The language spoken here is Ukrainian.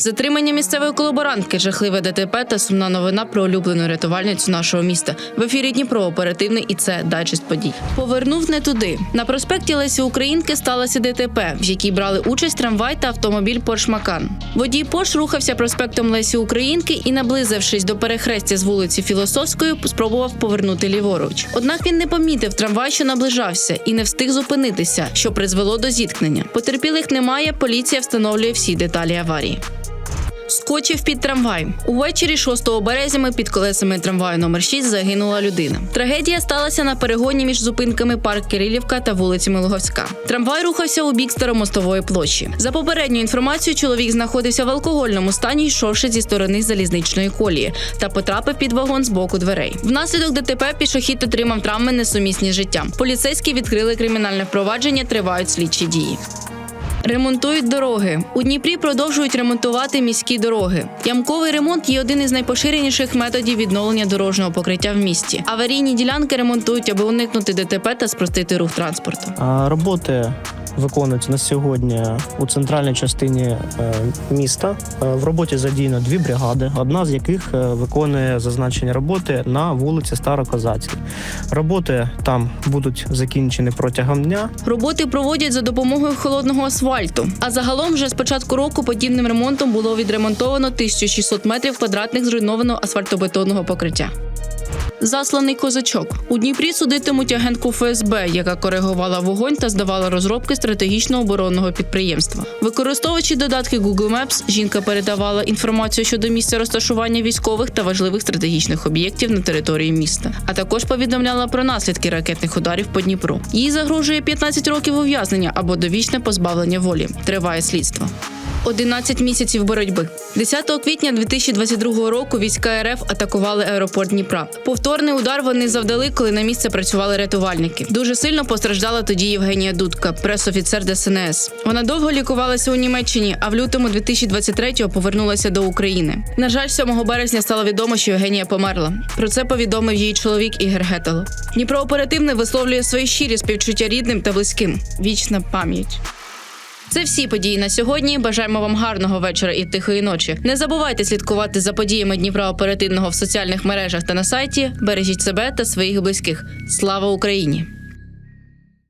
Затримання місцевої колаборантки, жахливе ДТП та сумна новина про улюблену рятувальницю нашого міста. В ефірі Дніпро оперативний і це дайджест подій. Повернув не туди. На проспекті Лесі Українки сталося ДТП, в якій брали участь трамвай та автомобіль Порш Макан. Водій Порш рухався проспектом Лесі Українки і, наблизившись до перехрестя з вулиці Філософської, спробував повернути ліворуч. Однак він не помітив трамвай, що наближався, і не встиг зупинитися, що призвело до зіткнення. Потерпілих немає. Поліція встановлює всі деталі аварії. Скочив під трамвай. Увечері 6 березня під колесами трамваю номер 6 загинула людина. Трагедія сталася на перегоні між зупинками парк Кирилівка та вулицями Луговська. Трамвай рухався у бік Старомостової площі. За попередньою інформацією, чоловік знаходився в алкогольному стані, йшовши зі сторони залізничної колії, та потрапив під вагон з боку дверей. Внаслідок ДТП пішохід отримав травми несумісні з життям. Поліцейські відкрили кримінальне впровадження, тривають слідчі дії. Ремонтують дороги. У Дніпрі продовжують ремонтувати міські дороги. Ямковий ремонт є один із найпоширеніших методів відновлення дорожнього покриття в місті. Аварійні ділянки ремонтують, аби уникнути ДТП та спростити рух транспорту. А, Роботи виконуються на сьогодні у центральній частині е, міста. Е, В роботі задіяно дві бригади, одна з яких е, виконує зазначені роботи на вулиці Старокозацькій. Роботи там будуть закінчені протягом дня. Роботи проводять за допомогою холодного асфальту. А загалом вже з початку року подібним ремонтом було відремонтовано 1600 метрів квадратних зруйнованого асфальтобетонного покриття. Засланий козачок у Дніпрі судитимуть агентку ФСБ, яка коригувала вогонь та здавала розробки стратегічного оборонного підприємства. Використовуючи додатки Google Maps, жінка передавала інформацію щодо місця розташування військових та важливих стратегічних об'єктів на території міста, а також повідомляла про наслідки ракетних ударів по Дніпру. Їй загрожує 15 років ув'язнення або довічне позбавлення волі. Триває слідство. 11 місяців боротьби. 10 квітня 2022 року війська РФ атакували аеропорт Дніпра. Повторний удар вони завдали, коли на місце працювали рятувальники. Дуже сильно постраждала тоді Євгенія Дудка, пресофіцер ДСНС. Вона довго лікувалася у Німеччині, а в лютому 2023-го повернулася до України. На жаль, 7 березня стало відомо, що Євгенія померла. Про це повідомив її чоловік Ігор Гетало. Дніпро оперативне висловлює свої щирі співчуття рідним та близьким. Вічна пам'ять. Це всі події на сьогодні. Бажаємо вам гарного вечора і тихої ночі. Не забувайте слідкувати за подіями Дніпра оперативного в соціальних мережах та на сайті. Бережіть себе та своїх близьких. Слава Україні!